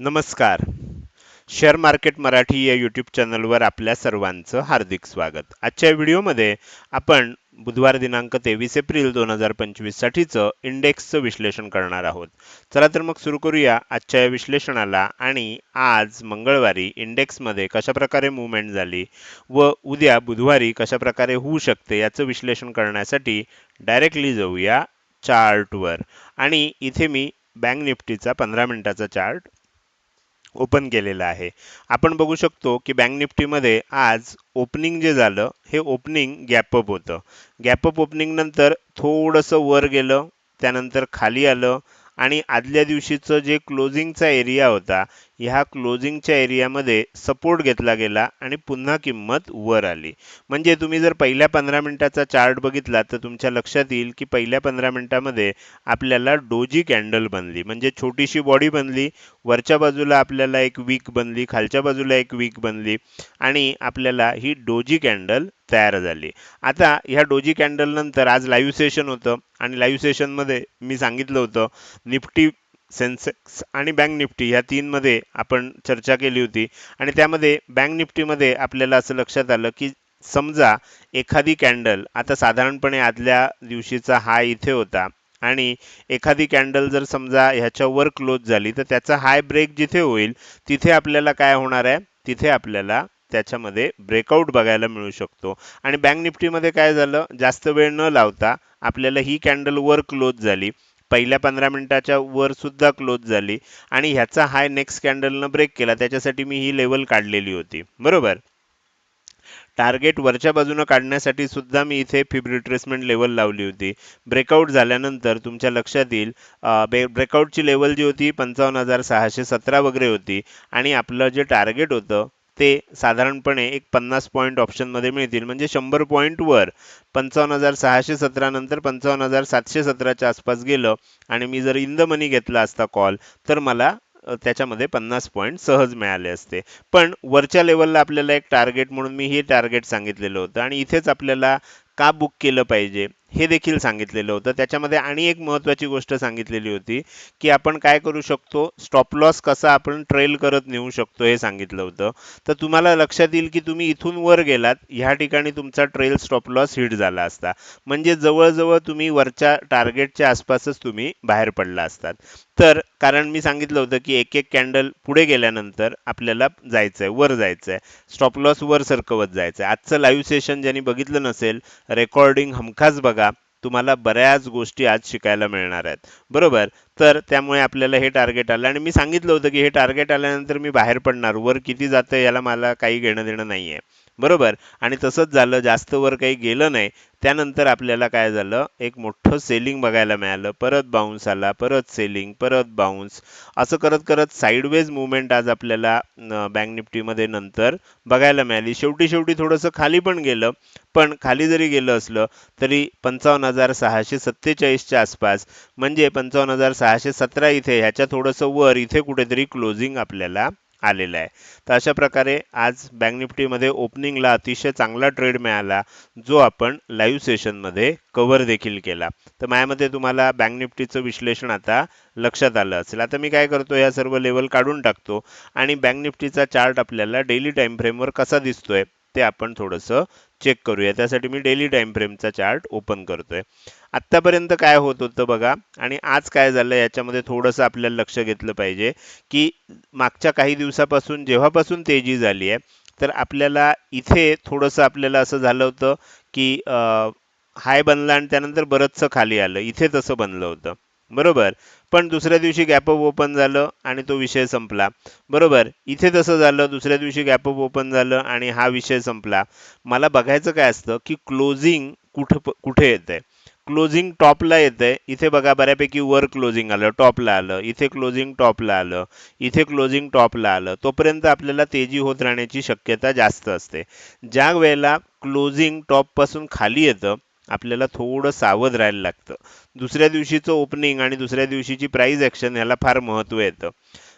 नमस्कार. Share market Marathi या YouTube चॅनलवर आपल्या सर्वांचं हार्दिक स्वागत. आजच्या व्हिडिओमध्ये आपण बुधवार दिनांक तेवीस एप्रिल दोन हजार पंचवीससाठीचं इंडेक्सचं विश्लेषण करणार आहोत. चला तर मग सुरू करूया आजच्या या विश्लेषणाला आणि आज मंगळवारी इंडेक्समध्ये कशा प्रकारे मुवमेंट झाली व उद्या बुधवारी कशा प्रकारे होऊ शकते याचं विश्लेषण करण्यासाठी डायरेक्टली जाऊया चार्टवर. आणि इथे मी बँक निफ्टीचा पंधरा मिनिटाचा चार्ट ओपन केलेलं आहे. आपण बघू शकतो की बँक निफ्टीमध्ये आज ओपनिंग जे झालं हे ओपनिंग गॅपअप होतं. गॅपअप ओपनिंग नंतर थोडंसं वर गेलं त्यानंतर खाली आलं आणि आदल्या दिवशीचं जे क्लोजिंगचा एरिया होता ह्या क्लोजिंगच्या एरियामध्ये सपोर्ट घेतला गेला आणि पुन्हा किंमत वर आली. म्हणजे तुम्ही जर पहिल्या पंधरा मिनिटाचा चार्ट बघितला तर तुमच्या लक्षात येईल की पहिल्या पंधरा मिनिटामध्ये आपल्याला डोजी कॅन्डल बनली. म्हणजे छोटीशी बॉडी बनली वरच्या बाजूला आपल्याला एक वीक बनली खालच्या बाजूला एक वीक बनली आणि आपल्याला ही डोजी कॅन्डल तयार झाली. आता ह्या डोजी कॅन्डल नंतर आज लाईव्ह सेशन होतं आणि लाईव्ह सेशनमध्ये मी सांगितलं होतं निफ्टी सेन्सेक्स आणि बँक निफ्टी ह्या तीनमध्ये आपण चर्चा केली होती. आणि त्यामध्ये बँक निफ्टीमध्ये आपल्याला असं लक्षात आलं की समजा एखादी कॅन्डल आता साधारणपणे आदल्या दिवशीचा हाय इथे होता आणि एखादी कॅन्डल जर समजा ह्याच्यावर क्लोज झाली तर त्याचा हाय ब्रेक जिथे होईल तिथे आपल्याला काय होणार आहे? तिथे आपल्याला त्याच्यामध्ये ब्रेकआउट बघायला मिळू शकतो. आणि बँक निफ्टीमध्ये काय झालं? जास्त वेळ न लावता आपल्याला ही कॅन्डल वर क्लोज झाली. पहिल्या पंधरा मिनिटाच्या वर सुद्धा क्लोज झाली. आणि ह्याचा हाय नेक्स्ट कॅन्डलनं ब्रेक केला त्याच्यासाठी मी ही लेवल काढलेली होती. बरोबर? टार्गेट वरच्या बाजूनं काढण्यासाठी सुद्धा मी इथे फिब रिट्रेसमेंट लेवल लावली होती. ब्रेकआउट झाल्यानंतर तुमच्या लक्षात येईल ब्रेकआउटची लेवल जी होती पंचावन्न हजार सहाशे सतरा वगैरे होती. आणि आपलं जे टार्गेट होतं ते साधारणपणे एक पन्नास पॉईंट ऑप्शनमध्ये मिळतील. म्हणजे शंभर पॉईंटवर पंचावन्न हजार सहाशे सतरा नंतर पंचावन्न हजार सातशे सतराच्या आसपास गेलं आणि मी जर इन द मनी घेतला असता कॉल तर मला त्याच्यामध्ये पन्नास पॉईंट सहज मिळाले असते. पण वरच्या लेवलला आपल्याला एक टार्गेट म्हणून मी हे टार्गेट सांगितलेलं होतं आणि इथेच आपल्याला का बुक केलं पाहिजे? हे देखील सांगितलेलं होतं. त्याच्यामध्ये आणि एक महत्त्वाची गोष्ट सांगितलेली होती की आपण काय करू शकतो? स्टॉप लॉस कसा आपण ट्रेल करत नेऊ शकतो हे सांगितलं होतं. तर तुम्हाला लक्षात येईल की तुम्ही इथून वर गेलात ह्या ठिकाणी तुमचा ट्रेल स्टॉप लॉस हिट झाला असता. म्हणजे जवळजवळ तुम्ही वरच्या टार्गेटच्या आसपासच तुम्ही बाहेर पडला असतात. तर कारण मी सांगितलं होतं की एक एक कॅन्डल पुढे गेल्यानंतर आपल्याला जायचं आहे वर जायचं आहे स्टॉप लॉस वर सरकवत जायचं आहे आजचं लाईव्ह सेशन ज्यांनी बघितलं नसेल रेकॉर्डिंग हमखास बघा. तुम्हाला बऱ्याच गोष्टी आज शिकायला मिळणार आहेत. बरोबर? तर त्यामुळे आपल्याला हे टार्गेट आलं. आणि मी सांगितलं होतं की हे टार्गेट आल्यानंतर मी बाहेर पडणार. वर किती जातं याला मला काही घेणं देणं नाही आहे बरोबर? आणि तसंच झालं जास्त वर काही गेलं नाही. त्यानंतर आपल्याला काय झालं? एक मोठं सेलिंग बघायला मिळालं. परत बाउन्स आला परत सेलिंग परत बाउन्स असं करत करत साईडवेज मुवमेंट आज आपल्याला बँक निफ्टीमध्ये नंतर बघायला मिळाली. शेवटी शेवटी थोडंसं खाली पण गेलं. पण खाली जरी गेलं असलं तरी पंचावन्न हजार सहाशे सत्तेचाळीसच्या आसपास म्हणजे पंचावन्न हजार सहाशे सतरा इथे ह्याच्या थोडंसं वर इथे कुठेतरी क्लोजिंग आपल्याला आलेला आहे. तर अशा प्रकारे आज बँक निफ्टीमध्ये ओपनिंगला अतिशय चांगला ट्रेड मिळाला जो आपण लाईव्ह सेशनमध्ये कव्हर देखील केला. तर माझ्यामध्ये तुम्हाला बँक निफ्टीचं विश्लेषण आता लक्षात आलं असेल. आता मी काय करतो या सर्व लेवल काढून टाकतो आणि बँक निफ्टीचा चार्ट आपल्याला डेली टाईम फ्रेमवर कसा दिसतोय ते आपण थोडंसं चेक करूया. त्यासाठी मी डेली टाइम फ्रेमचा चार्ट ओपन करतोय. आत्तापर्यंत काय होत होतं बघा आणि आज काय झालं याच्यामध्ये थोडंसं आपल्याला लक्ष घेतलं पाहिजे की मागच्या काही दिवसापासून जेव्हापासून तेजी झाली आहे तर आपल्याला इथे थोडंसं आपल्याला असं झालं होतं की हाय बनला आणि त्यानंतर बरंचसं खाली आलं. इथे तसं बनलं होतं. बरोबर. पण दुसऱ्या दिवशी गॅपअप ओपन झालं आणि तो विषय संपला. बरोबर. इथे तसं झालं दुसऱ्या दिवशी गॅपअप ओपन झालं आणि हा विषय संपला. मला बघायचं काय असतं की क्लोजिंग कुठं कुठे येतंय? क्लोजिंग टॉपला येतंय. इथे बघा बऱ्यापैकी वर क्लोजिंग आलं टॉपला आलं. इथे क्लोजिंग टॉपला आलं. इथे क्लोजिंग टॉपला आलं. तोपर्यंत आपल्याला तेजी होत राहण्याची शक्यता जास्त असते. ज्या वेळेला क्लोजिंग टॉपपासून खाली येतं आपल्याला थोडं सावध राहायला लागतं. दुसऱ्या दिवशीचं ओपनिंग आणि दुसऱ्या दिवशीची प्राईज ॲक्शन याला फार महत्त्व येतं.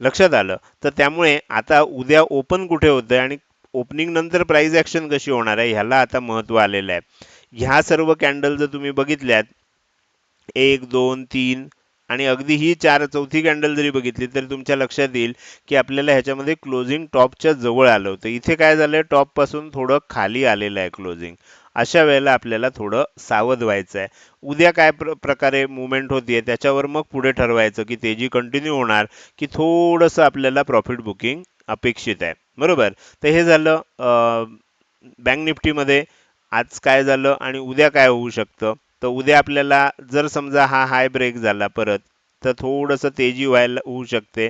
लक्षात आलं? तर त्यामुळे आता उद्या ओपन कुठे होतं आणि ओपनिंग नंतर प्राईज ॲक्शन कशी होणार आहे ह्याला आता महत्त्व आलेलं आहे. ह्या सर्व कॅन्डल जर तुम्ही बघितल्यात एक दोन तीन आणि अगदी ही चार चौथी कॅन्डल जरी बघितली तरी तुमच्या लक्षात येईल की आपल्याला ह्याच्यामध्ये क्लोजिंग टॉपच्या जवळ आलं होतं. इथे काय झालं टॉपपासून थोडं खाली आलेलं आहे क्लोजिंग अशा वेळेला आपल्याला थोडं सावध व्हायचं आहे उद्या काय प्र प्रकारे मुवमेंट होतीये त्याच्यावर मग पुढे ठरवायचं की तेजी कंटिन्यू होणार की थोडंसं आपल्याला प्रॉफिट बुकिंग अपेक्षित आहे. बरोबर? तर हे झालं बँक निफ्टीमध्ये आज काय झालं आणि उद्या काय होऊ शकतं? तर उद्या आपल्याला जर समजा हा हाय ब्रेक झाला परत तर थोडंसं तेजी व्हायला होऊ शकते.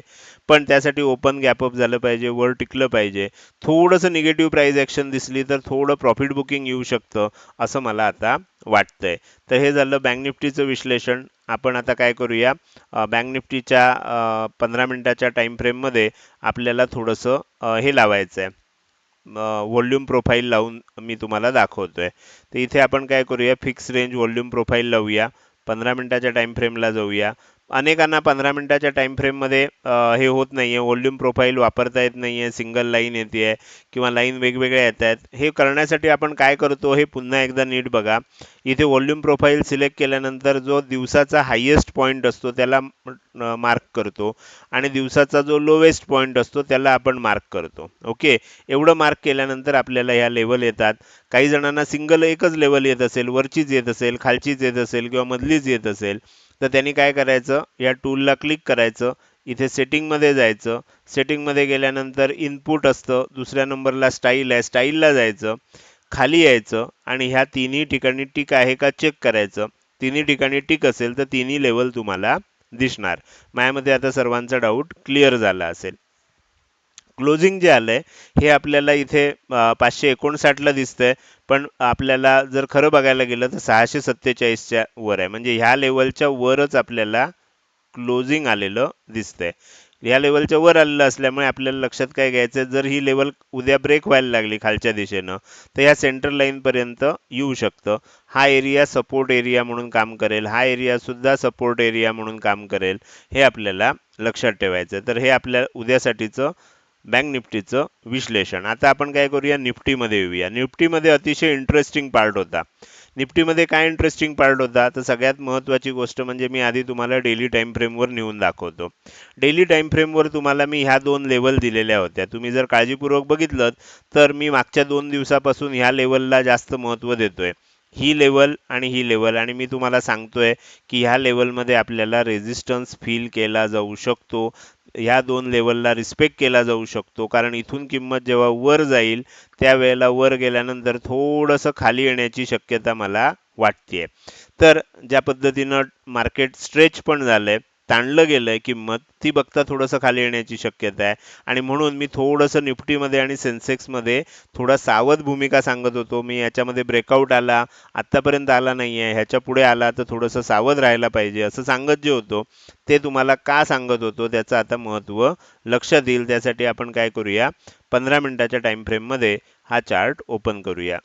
पण त्यासाठी ओपन गॅपअप झालं पाहिजे वर टिकलं पाहिजे. थोडंसं निगेटिव्ह प्राईज ॲक्शन दिसली तर थोडं प्रॉफिट बुकिंग येऊ शकतं असं मला आता वाटतंय. तर हे झालं बँक निफ्टीचं विश्लेषण. आपण आता काय करूया? बँक निफ्टीच्या पंधरा मिनिटाच्या टाईम फ्रेममध्ये आपल्याला थोडंसं हे लावायचं आहे व्हॉल्यूम प्रोफाईल लावून मी तुम्हाला दाखवतोय. तर इथे आपण काय करूया? फिक्स रेंज व्हॉल्यूम प्रोफाईल लावूया. पंधरा मिनिटाच्या टाईम फ्रेमला जाऊया. अनेकांना पंधरा मिनिटाच्या टाईम फ्रेममध्ये हे होत नाही आहे व्हॉल्यूम प्रोफाईल वापरता येत नाही आहे सिंगल लाईन येते आहे किंवा लाईन वेगवेगळ्या येत आहेत हे करण्यासाठी आपण काय करतो हे पुन्हा एकदा नीट बघा. इथे व्हॉल्यूम प्रोफाईल सिलेक्ट केल्यानंतर जो दिवसाचा हायेस्ट पॉईंट असतो त्याला मार्क करतो. आणि दिवसाचा जो लोवेस्ट पॉईंट असतो त्याला आपण मार्क करतो. ओके एवढं मार्क केल्यानंतर आपल्याला ह्या लेवल येतात. काही जणांना सिंगल एकच लेवल येत असेल वरचीच येत असेल खालचीच येत असेल किंवा मधलीच येत असेल. तर त्यांनी काय करायचं? या टूलला क्लिक करायचं. इथे सेटिंगमध्ये जायचं. सेटिंगमध्ये गेल्यानंतर इनपुट असतं. दुसऱ्या नंबरला स्टाईल आहे. स्टाईलला जायचं. खाली यायचं आणि ह्या तिन्ही ठिकाणी टिक आहे का चेक करायचं. तिन्ही ठिकाणी टिक असेल तर तिन्ही लेवल तुम्हाला दिसणार. माझ्यामध्ये आता सर्वांचा डाऊट क्लिअर झाला असेल. क्लोजिंग जे आलंय हे आपल्याला इथे पाचशे एकोणसाठला दिसतंय. पण आपल्याला जर खरं बघायला गेलं तर सहाशे सत्तेचाळीसच्या वर आहे. म्हणजे ह्या लेवलच्या वरच आपल्याला क्लोजिंग आलेलं दिसतंय. ह्या लेवलच्या वर आलेलं असल्यामुळे आपल्याला लक्षात काय घ्यायचं जर ही लेवल उद्या ब्रेक व्हायला लागली खालच्या दिशेनं तर या सेंटर लाईन पर्यंत येऊ शकतं. हा एरिया सपोर्ट एरिया म्हणून काम करेल. हा एरिया सुद्धा सपोर्ट एरिया म्हणून काम करेल. हे आपल्याला लक्षात ठेवायचं तर हे आपल्या उद्यासाठीचं बँक निफ्टीचं विश्लेषण. आता आपण काय करूया? निफ्टीमध्ये येऊया. निफ्टीमध्ये अतिशय इंटरेस्टिंग पार्ट होता. निफ्टीमध्ये काय इंटरेस्टिंग पार्ट होता? तर सगळ्यात महत्त्वाची गोष्ट म्हणजे मी आधी तुम्हाला डेली टाईम फ्रेमवर नेऊन दाखवतो. डेली टाईम फ्रेमवर तुम्हाला मी ह्या दोन लेवल दिलेल्या होत्या. तुम्ही जर काळजीपूर्वक बघितलं तर मी मागच्या दोन दिवसापासून ह्या लेवलला जास्त महत्त्व देतोय. ही लेवल आणि ही लेवल आणि मी तुम्हाला सांगतोय की ह्या लेवलमध्ये आपल्याला रेझिस्टन्स फील केला जाऊ शकतो. ह्या दोन लेवलला रिस्पेक्ट केला जाऊ शकतो. कारण इथून किंमत जेव्हा वर जाईल त्यावेळेला वर गेल्यानंतर थोडंसं खाली येण्याची शक्यता मला वाटते तर ज्या पद्धतीनं मार्केट स्ट्रेच पण झालंय ताणलं गेलंय किंमत ती बघता थोडंसं खाली येण्याची शक्यता आहे. आणि म्हणून मी थोडंसं निफ्टीमध्ये आणि सेन्सेक्समध्ये थोडा सावध भूमिका सांगत होतो. मी याच्यामध्ये ब्रेकआउट आला आत्तापर्यंत आला नाही आहे. ह्याच्या पुढे आला तर थोडंसं सावध राहायला पाहिजे असं सांगत जे होतो ते तुम्हाला का सांगत होतो त्याचं आता महत्त्व लक्षात येईल त्यासाठी आपण काय करूया? पंधरा मिनिटाच्या टाईम फ्रेममध्ये हा चार्ट ओपन करूया.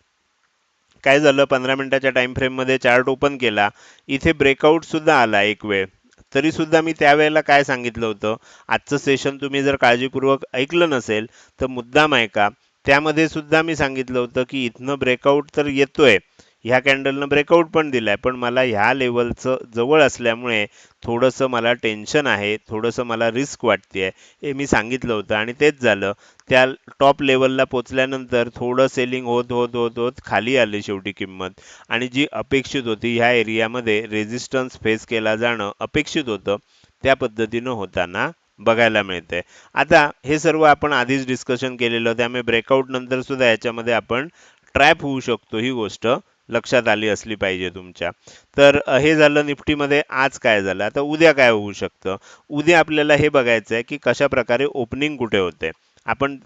काय झालं? पंधरा मिनिटाच्या टाईम फ्रेममध्ये चार्ट ओपन केला. इथे ब्रेकआउट सुद्धा आला एक वेळ. तरी सुद्धा मी त्यावेळेला काय सांगितलं होतं? आजचं सेशन तुम्ही जर काळजीपूर्वक ऐकलं नसेल तर मुद्दाम ऐका. त्यामध्ये सुद्धा मी सांगितलं होतं की इथनं ब्रेकआउट तर येतोय. ह्या कॅन्डलनं ब्रेकआउट पण दिलाय. पण मला ह्या लेवलचं जवळ असल्यामुळे थोडंसं मला टेन्शन आहे थोडंसं मला रिस्क वाटते हे मी सांगितलं होतं. आणि तेच झालं. त्या टॉप लेवलला पोचल्यानंतर थोडं सेलिंग होत होत होत होत खाली आले शेवटी किंमत. आणि जी अपेक्षित होती ह्या एरियामध्ये रेझिस्टन्स फेस केला जाणं अपेक्षित होतं. त्या पद्धतीनं होताना बघायला मिळते आता हे सर्व आपण आधीच डिस्कशन केलेलं त्यामुळे ब्रेकआउट नंतर सुद्धा याच्यामध्ये आपण ट्रॅप होऊ शकतो ही गोष्ट. लक्षात आली असली पाहिजे तुमच्या. तर हे झालं निफ्टीमध्ये आज काय झालं? आता उद्या काय होऊ शकतं? उद्या आपल्याला हे बघायचं आहे की कशा प्रकारे ओपनिंग कुठे होते? आपण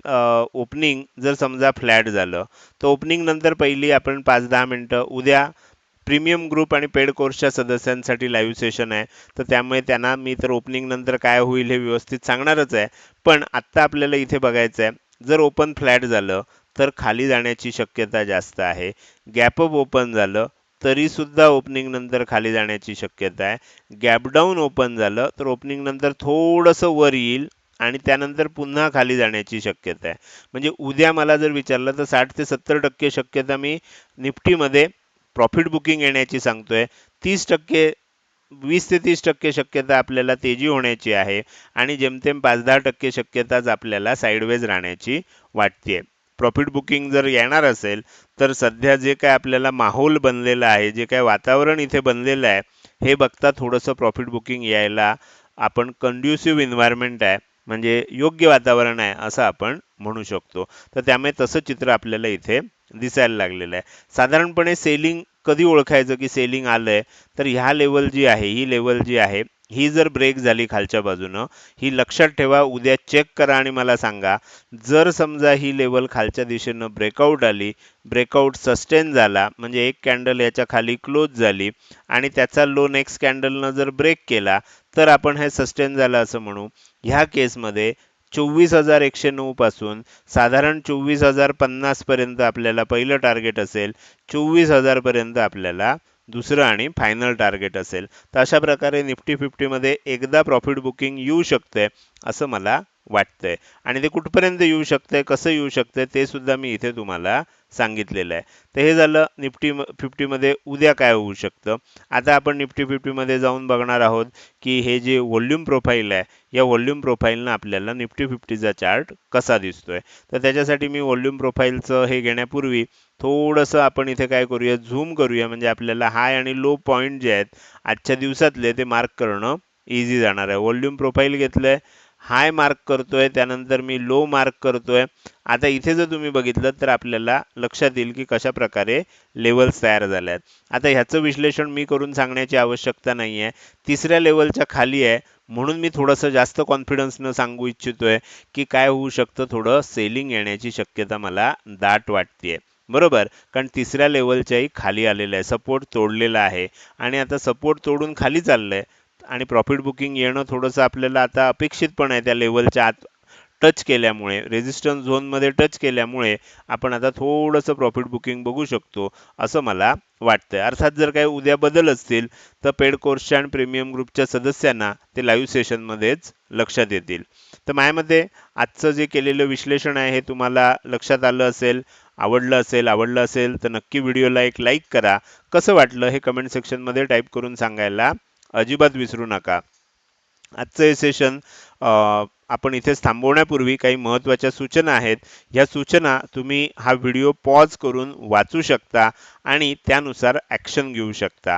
ओपनिंग जर समजा फ्लॅट झालं तर ओपनिंग नंतर पहिली आपण पाच दहा मिनटं उद्या प्रीमियम ग्रुप आणि पेड कोर्सच्या सदस्यांसाठी लाईव्ह सेशन आहे. तर त्यामुळे त्यांना मी तर ओपनिंग नंतर काय होईल हे व्यवस्थित सांगणारच आहे. पण आत्ता आपल्याला इथे बघायचं आहे जर ओपन फ्लॅट झालं तर खाली जाण्याची शक्यता जास्त आहे. गॅपअप ओपन झालं तरी सुद्धा ओपनिंग नंतर खाली जाण्याची शक्यता आहे. गॅपडाऊन ओपन झालं तर ओपनिंग नंतर थोडंसं वर येईल आणि त्यानंतर पुन्हा खाली जाण्याची शक्यता आहे. म्हणजे उद्या मला जर विचारलं तर साठ ते सत्तर टक्के शक्यता मी निफ्टीमध्ये प्रॉफिट बुकिंग येण्याची सांगतोय. तीस टक्के वीस ते तीस टक्के शक्यता आपल्याला तेजी होण्याची आहे आणि जेमतेम पाच दहा टक्के शक्यताच आपल्याला साईडवेज राहण्याची वाटते प्रॉफिट बुकिंग जर येणार असेल तर सध्या जे काय आपल्याला माहोल बनलेला आहे जे काय वातावरण इथे बनलेलं आहे हे बघता थोडंसं प्रॉफिट बुकिंग यायला आपण कंड्युसिव्ह इन्व्हायरमेंट आहे म्हणजे योग्य वातावरण आहे असं आपण म्हणू शकतो. तर त्यामुळे तसं चित्र आपल्याला इथे दिसायला लागलेलं आहे. साधारणपणे सेलिंग कधी ओळखायचं की सेलिंग आलं आहे तर ह्या लेवल जी आहे ही लेवल जी आहे ही जर ब्रेक झाली खालच्या बाजूनं ही लक्षात ठेवा उद्या चेक करा आणि मला सांगा जर समजा ही लेवल खालच्या दिशेनं ब्रेकआउट आली ब्रेकआउट सस्टेन झाला म्हणजे एक कॅन्डल याच्या खाली क्लोज झाली आणि त्याचा लो नेक्स्ट कॅन्डलनं जर ब्रेक केला तर आपण हे सस्टेन झालं असं म्हणू. ह्या केसमध्ये चोवीस हजार एकशे नऊ पासून साधारण चोवीस हजार पन्नास पर्यंत आपल्याला पहिलं टार्गेट असेल चोवीस हजार पर्यंत आपल्याला दुसरं आणि फायनल टार्गेट असेल. तर अशा प्रकारे निफ्टी फिफ्टीमध्ये एकदा प्रॉफिट बुकिंग येऊ शकते असं मला वाटतंय. आणि ते कुठपर्यंत येऊ शकतंय कसं येऊ शकतंय ते सुद्धा मी इथे तुम्हाला सांगितलेलं आहे. तर हे झालं निफ्टी फिफ्टीमध्ये उद्या काय होऊ शकतं? आता आपण निफ्टी फिफ्टीमध्ये जाऊन बघणार आहोत की हे जे व्हॉल्यूम प्रोफाईल आहे या व्हॉल्यूम प्रोफाईलनं आपल्याला निफ्टी फिफ्टीचा चार्ट कसा दिसतोय? तर त्याच्यासाठी मी व्हॉल्यूम प्रोफाईलचं हे घेण्यापूर्वी थोडंसं आपण इथे काय करूया झूम करूया. म्हणजे आपल्याला हाय आणि लो पॉईंट जे आहेत आजच्या दिवसातले ते मार्क करणं इझी जाणार आहे. व्हॉल्यूम प्रोफाईल घेतलंय हाय मार्क करतोय त्यानंतर मी लो मार्क करतोय. आता इथे जर तुम्ही बघितलं तर आपल्याला लक्षात येईल की कशा प्रकारे लेवल्स तयार झाल्या आहेत. आता ह्याचं विश्लेषण मी करून सांगण्याची आवश्यकता नाही आहे तिसऱ्या लेवलच्या खाली आहे. म्हणून मी थोडंसं जास्त कॉन्फिडन्सनं सांगू इच्छितोय की काय होऊ शकतं थोडं सेलिंग येण्याची शक्यता मला दाट वाटते बरोबर? कारण तिसऱ्या लेवलच्याही खाली आलेलं आहे. सपोर्ट तोडलेला आहे. आणि आता सपोर्ट तोडून खाली चाललंय. आणि प्रॉफिट बुकिंग येणं थोडंसं आपल्याला आता अपेक्षित पण आहे त्या लेवलच्या आत टच केल्यामुळे रेजिस्टन्स झोनमध्ये टच केल्यामुळे आपण आता थोडंसं प्रॉफिट बुकिंग बघू शकतो असं मला वाटतं आहे अर्थात जर काही उद्या बदल असतील तर पेड कोर्सच्या आणि प्रीमियम ग्रुपच्या सदस्यांना ते लाईव्ह सेशनमध्येच लक्षात येतील. तर माझ्यामध्ये आजचं जे केलेलं विश्लेषण आहे हे तुम्हाला लक्षात आलं असेल आवडलं असेल आवडलं असेल तर नक्की व्हिडिओला एक लाईक करा. कसं वाटलं हे कमेंट सेक्शनमध्ये टाईप करून सांगायला. अजिबात विसरू नका. आजचं हे सेशन आपण इथेच थांबवण्यापूर्वी काही महत्त्वाच्या सूचना आहेत. ह्या सूचना तुम्ही हा व्हिडिओ पॉज करून वाचू शकता आणि त्यानुसार ॲक्शन घेऊ शकता.